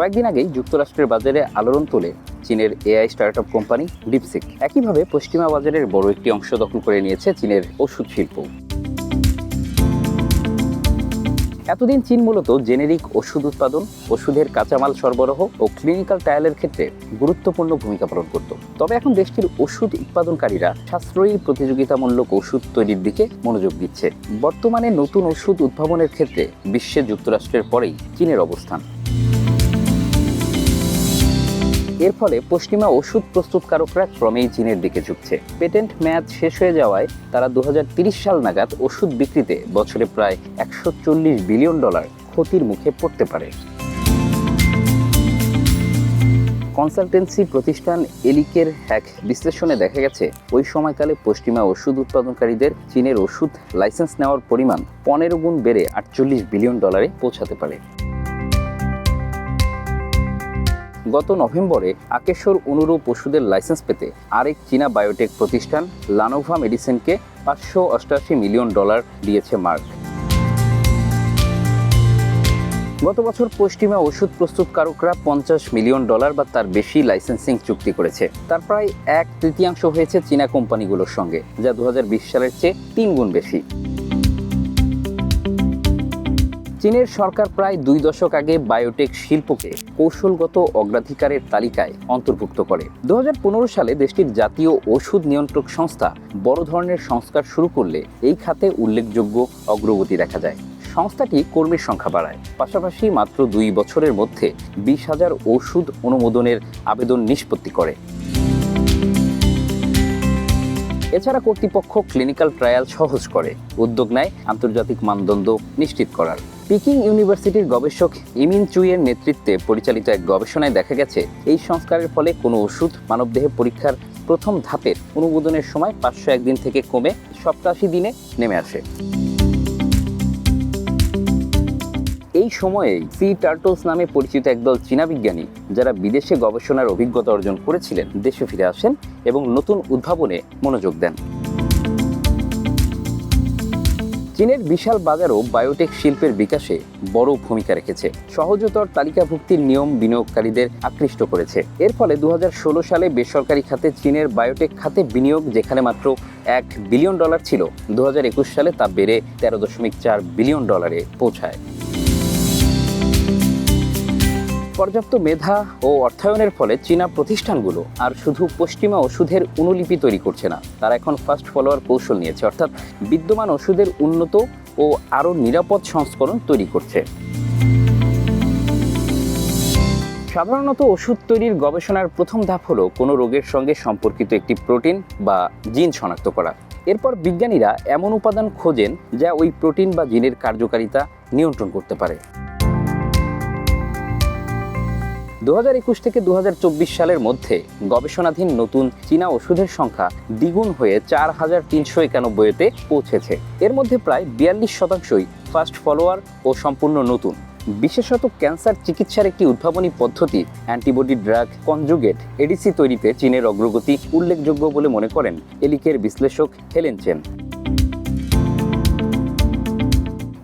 কয়েকদিন আগেই যুক্তরাষ্ট্রের বাজারে আলোড়ন তোলে চীনের এআই স্টার্টআপ কোম্পানি ডিপসিক একইভাবে পশ্চিমা বাজারের বড় একটি অংশ দখল করে নিয়েছে চীনের ওষুধ শিল্প। এতদিন চীন মূলত জেনেরিক ওষুধ উৎপাদন, ওষুধের কাঁচামাল সরবরাহ ও ক্লিনিক্যাল ট্রায়ালের ক্ষেত্রে গুরুত্বপূর্ণ ভূমিকা পালন করত। তবে এখন দেশটির ওষুধ উৎপাদনকারীরা সাশ্রয়ী প্রতিযোগিতামূলক ওষুধ তৈরির দিকে মনোযোগ দিচ্ছে। বর্তমানে নতুন ওষুধ উদ্ভাবনের ক্ষেত্রে বিশ্বে যুক্তরাষ্ট্রের পরেই চীনের অবস্থান। এর ফলে পশ্চিমা ওষুধ প্রস্তুতকারকরা ক্রমেই চীনের দিকে ঝুঁকছে। পেটেন্ট মেয়াদ শেষ হয়ে যাওয়ায় তারা দু সাল নাগাদ ওষুধ বিক্রিতে বছরে প্রায় একশো চল্লিশ বিলিয়ন ডলার ক্ষতির মুখে পড়তে পারে। কনসালটেন্সি প্রতিষ্ঠান এলিকের এক বিশ্লেষণে দেখা গেছে, ওই সময়কালে পশ্চিমা ওষুধ উৎপাদনকারীদের চীনের ওষুধ লাইসেন্স নেওয়ার পরিমাণ পনেরো গুণ বেড়ে আটচল্লিশ বিলিয়ন ডলারে পৌঁছাতে পারে। গত নভেম্বরে আকেশ্বর অনুরূপ ওষুধের লাইসেন্স পেতে আরেক চীনা বায়োটেক প্রতিষ্ঠান লানোভা মেডিসিনকে পাঁচশো অষ্টাশি মিলিয়ন ডলার দিয়েছে মার্ক। গত বছর পশ্চিমা ওষুধ প্রস্তুতকারকরা পঞ্চাশ মিলিয়ন ডলার বা তার বেশি লাইসেন্সিং চুক্তি করেছে। তার প্রায় এক তৃতীয়াংশ হয়েছে চীনা কোম্পানিগুলোর সঙ্গে, যা দু হাজার বিশ সালের চেয়ে তিন গুণ বেশি। চীনের সরকার প্রায় দুই দশক আগে বায়োটেক শিল্পকে কৌশলগত অগ্রাধিকারের তালিকায় অন্তর্ভুক্ত করে। দুহাজার পনেরো সালে দেশটির জাতীয় ওষুধ নিয়ন্ত্রক সংস্থা বড় ধরনের সংস্কার শুরু করলে এই খাতে উল্লেখযোগ্য অগ্রগতি দেখা যায়। সংস্থাটি কর্মীর সংখ্যা বাড়ায়। পাশাপাশি মাত্র দুই বছরের মধ্যে বিশ হাজার ওষুধ অনুমোদনের আবেদন নিষ্পত্তি করে। এছাড়া কর্তৃপক্ষ ক্লিনিক্যাল ট্রায়াল সহজ করে। উদ্যোগ নেয় আন্তর্জাতিক মানদণ্ড নিশ্চিত করার। পিকিং ইউনিভার্সিটির গবেষক ইমিন চুইয়ের নেতৃত্বে পরিচালিত এক গবেষণায় দেখা গেছে, এই সংস্কারের ফলে কোনো ওষুধ মানবদেহে পরীক্ষার প্রথম ধাপের অনুমোদনের সময় পাঁচশো একদিন থেকে কমে সপ্তাশি দিনে নেমে আসে। এই সময়েই সি টার্টলস নামে পরিচিত একদল চীনা বিজ্ঞানী, যারা বিদেশে গবেষণার অভিজ্ঞতা অর্জন করেছিলেন, দেশে ফিরে আসেন এবং নতুন উদ্ভাবনে মনোযোগ দেন। চীনের বিশাল বাজারও বায়োটেক শিল্পের বিকাশে বড় ভূমিকা রেখেছে। সহজতর তালিকাভুক্তির নিয়ম বিনিয়োগকারীদের আকৃষ্ট করেছে। এর ফলে দু হাজার ষোলো সালে বেসরকারি খাতে চীনের বায়োটেক খাতে বিনিয়োগ, যেখানে মাত্র এক বিলিয়ন ডলার ছিল দু হাজার একুশ সালে তা বেড়ে তেরো দশমিক চার বিলিয়ন ডলারে পৌঁছায়। পর্যাপ্ত মেধা ও অর্থায়নের ফলে চীনা প্রতিষ্ঠানগুলো আর শুধু পশ্চিমা ওষুধের অনুলিপি তৈরি করছে না, তারা এখন ফাস্ট ফলোয়ার কৌশল নিয়েছে, অর্থাৎ বিদ্যমান ওষুধের উন্নত ও আরও নিরাপদ সংস্করণ তৈরি করছে। সাধারণত ওষুধ তৈরির গবেষণার প্রথম ধাপ হলো কোনো রোগের সঙ্গে সম্পর্কিত একটি প্রোটিন বা জিন শনাক্ত করা। এরপর বিজ্ঞানীরা এমন উপাদান খোঁজেন যা ওই প্রোটিন বা জিনের কার্যকারিতা নিয়ন্ত্রণ করতে পারে। দু হাজার একুশ থেকে দু হাজার চব্বিশ সালের মধ্যে গবেষণাধীন নতুন চীনা ওষুধের সংখ্যা দ্বিগুণ হয়ে চার হাজার তিনশো একানব্বইতে পৌঁছেছে। এর মধ্যে প্রায় বিয়াল্লিশ শতাংশই ফাস্ট ফলোয়ার ও সম্পূর্ণ নতুন। বিশেষত ক্যান্সার চিকিৎসার একটি উদ্ভাবনী পদ্ধতি, অ্যান্টিবডি ড্রাগ কনজুগেট, এডিসি তৈরিতে চীনের অগ্রগতি উল্লেখযোগ্য বলে মনে করেন এলিকের বিশ্লেষক হেলেন চেন।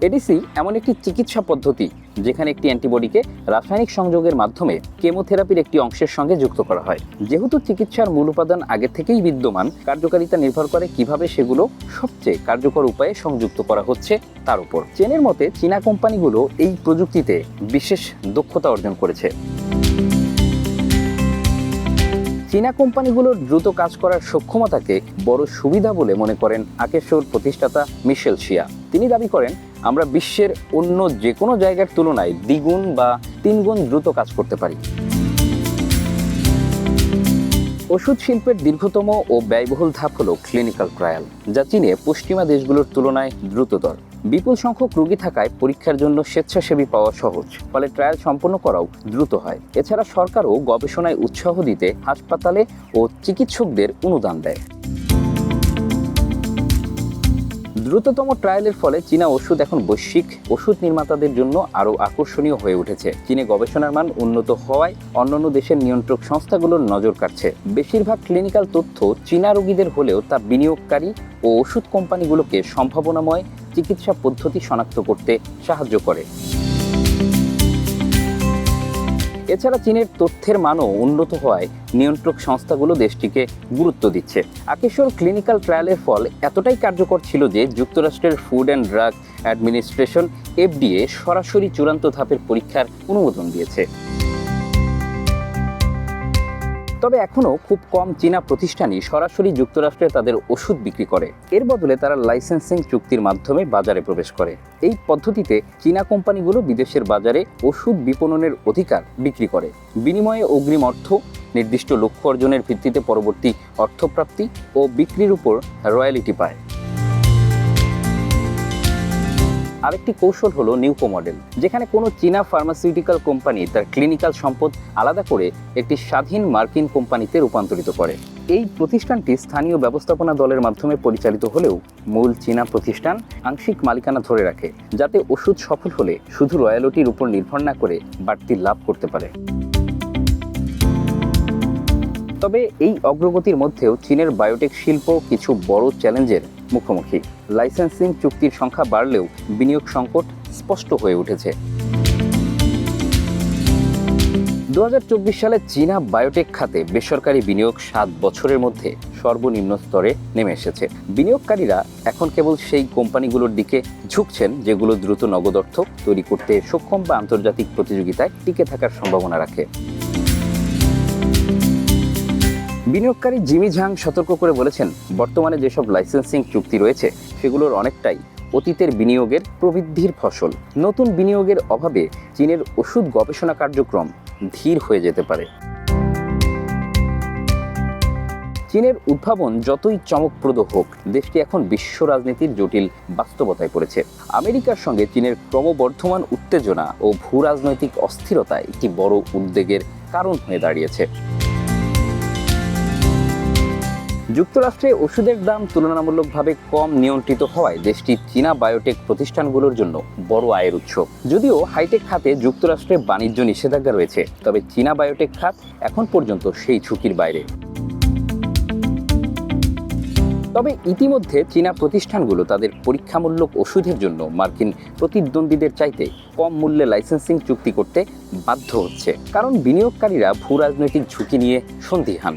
এডিসি এমন একটি চিকিৎসা পদ্ধতি যেখানে একটি অ্যান্টিবডিকে রাসায়নিক সংযোগের মাধ্যমে কেমোথেরাপির একটি অংশের সঙ্গে যুক্ত করা হয়। যেহেতু চিকিৎসার মূল উপাদান আগে থেকেই বিদ্যমান, কার্যকারিতা নির্ভর করে কীভাবে সেগুলো সবচেয়ে কার্যকর উপায়ে সংযুক্ত করা হচ্ছে তার উপর। চেনের মতে চীনা কোম্পানিগুলো এই প্রযুক্তিতে বিশেষ দক্ষতা অর্জন করেছে। চীনা কোম্পানিগুলোর দ্রুত কাজ করার সক্ষমতাকে বড় সুবিধা বলে মনে করেন আকেশোর প্রতিষ্ঠাতা মিশেল শিয়া। তিনি দাবি করেন, আমরা বিশ্বের অন্য যে কোনো জায়গার তুলনায় দ্বিগুণ বা তিনগুণ দ্রুত কাজ করতে পারি। ওষুধ শিল্পের দীর্ঘতম ও ব্যয়বহুল ধাপ হল ক্লিনিক্যাল ট্রায়াল যা চীনে পশ্চিমা দেশগুলোর তুলনায় দ্রুততর। বিপুল সংখ্যক রোগী থাকায় পরীক্ষার জন্য স্বেচ্ছাসেবী পাওয়া সহজ, ফলে ট্রায়াল সম্পন্ন করাও দ্রুত হয়। এছাড়া সরকারও গবেষণায় উৎসাহ দিতে হাসপাতালে ও চিকিৎসকদের অনুদান দেয়। দ্রুততম ট্রায়ালের ফলে চীনা ওষুধ এখন বৈশ্বিক। ওষুধ নির্মাতাদের জন্য আরও আকর্ষণীয় হয়ে উঠেছে। চীনে গবেষণার মান উন্নত হওয়ায় অন্যান্য দেশের নিয়ন্ত্রক সংস্থাগুলোর নজর কাটছে বেশিরভাগ ক্লিনিক্যাল তথ্য চীনা রোগীদের হলেও তা বিনিয়োগকারী ও ওষুধ কোম্পানিগুলোকে সম্ভাবনাময় চিকিৎসা পদ্ধতি শনাক্ত করতে সাহায্য করে। এছাড়া চীনের তথ্যের মানও উন্নত হওয়ায় নিয়ন্ত্রক সংস্থাগুলো দেশটিকে গুরুত্ব দিচ্ছে। আকেশ্বর ক্লিনিক্যাল ট্রায়ালের ফল এতটাই কার্যকর ছিল যে যুক্তরাষ্ট্রের food and drug administration FDA সরাসরি চূড়ান্ত ধাপের পরীক্ষার অনুমোদন দিয়েছে। তবে এখনও খুব কম চীনা প্রতিষ্ঠানই সরাসরি যুক্তরাষ্ট্রে তাদের ওষুধ বিক্রি করে। এর বদলে তারা লাইসেন্সিং চুক্তির মাধ্যমে বাজারে প্রবেশ করে। এই পদ্ধতিতে চীনা কোম্পানিগুলো বিদেশের বাজারে ওষুধ বিপণনের অধিকার বিক্রি করে। বিনিময়ে অগ্রিম অর্থ, নির্দিষ্ট লক্ষ্য অর্জনের ভিত্তিতে পরবর্তী অর্থপ্রাপ্তি ও বিক্রির উপর রয়্যালিটি পায়। আরেকটি কৌশল হলো নিউকো মডেল, যেখানে কোনো চীনা ফার্মাসিউটিক্যাল কোম্পানি তার ক্লিনিক্যাল সম্পদ আলাদা করে একটি স্বাধীন মার্কিন কোম্পানিতে রূপান্তরিত করে। এই প্রতিষ্ঠানটি স্থানীয় ব্যবস্থাপনা দলের মাধ্যমে পরিচালিত হলেও মূল চীনা প্রতিষ্ঠান আংশিক মালিকানা ধরে রাখে, যাতে ওষুধ সফল হলে শুধু রয়্যালটির উপর নির্ভর না করে বাড়তি লাভ করতে পারে। তবে এই অগ্রগতির মধ্যেও চীনের বায়োটেক শিল্প কিছু বড় চ্যালেঞ্জের মুখোমুখি। লাইসেন্সিং চুক্তির সংখ্যা বাড়লেও বিনিয়োগ সংকট স্পষ্ট হয়ে উঠেছে। দু হাজার চব্বিশ সালে চীনা বায়োটেক খাতে বেসরকারি বিনিয়োগ সাত বছরের মধ্যে সর্বনিম্ন স্তরে নেমে এসেছে। বিনিয়োগকারীরা এখন কেবল সেই কোম্পানিগুলোর দিকে ঝুঁকছেন যেগুলো দ্রুত নগদ অর্থ তৈরি করতে সক্ষম বা আন্তর্জাতিক প্রতিযোগিতায় টিকে থাকার সম্ভাবনা রাখে। বিনিয়োগকারী জিমি ঝাং সতর্ক করে বলেছেন, বর্তমানে যেসব লাইসেন্সিং চুক্তি রয়েছে, সেগুলোর অনেকটাই অতীতের বিনিয়োগের প্রবৃদ্ধির ফসল। নতুন বিনিয়োগের অভাবে চীনের ওষুধ গবেষণা কার্যক্রম ধীর হয়ে যেতে পারে। চীনের উদ্ভাবন যতই চমকপ্রদ হোক, দেশটি এখন বিশ্ব রাজনীতির জটিল বাস্তবতায় পড়েছে। আমেরিকার সঙ্গে চীনের ক্রমবর্ধমান উত্তেজনা ও ভূ রাজনৈতিক অস্থিরতা একটি বড় উদ্বেগের কারণ হয়ে দাঁড়িয়েছে। যুক্তরাষ্ট্রে ওষুধের দাম তুলনামূলকভাবে কম নিয়ন্ত্রিত হওয়ায় দেশটি চীনা বায়োটেক প্রতিষ্ঠানগুলোর জন্য বড় আয়ের উৎস। যদিও হাইটেক খাতে যুক্তরাষ্ট্রে বাণিজ্য নিষেধাজ্ঞা রয়েছে, তবে চীনা বায়োটেক খাত এখন পর্যন্ত সেই ঝুঁকির বাইরে। তবে ইতিমধ্যে চীনা প্রতিষ্ঠানগুলো তাদের পরীক্ষামূলক ওষুধের জন্য মার্কিন প্রতিদ্বন্দ্বীদের চাইতে কম মূল্যে লাইসেন্সিং চুক্তি করতে বাধ্য হচ্ছে, কারণ বিনিয়োগকারীরা ভূ রাজনৈতিক ঝুঁকি নিয়ে সন্দিহান।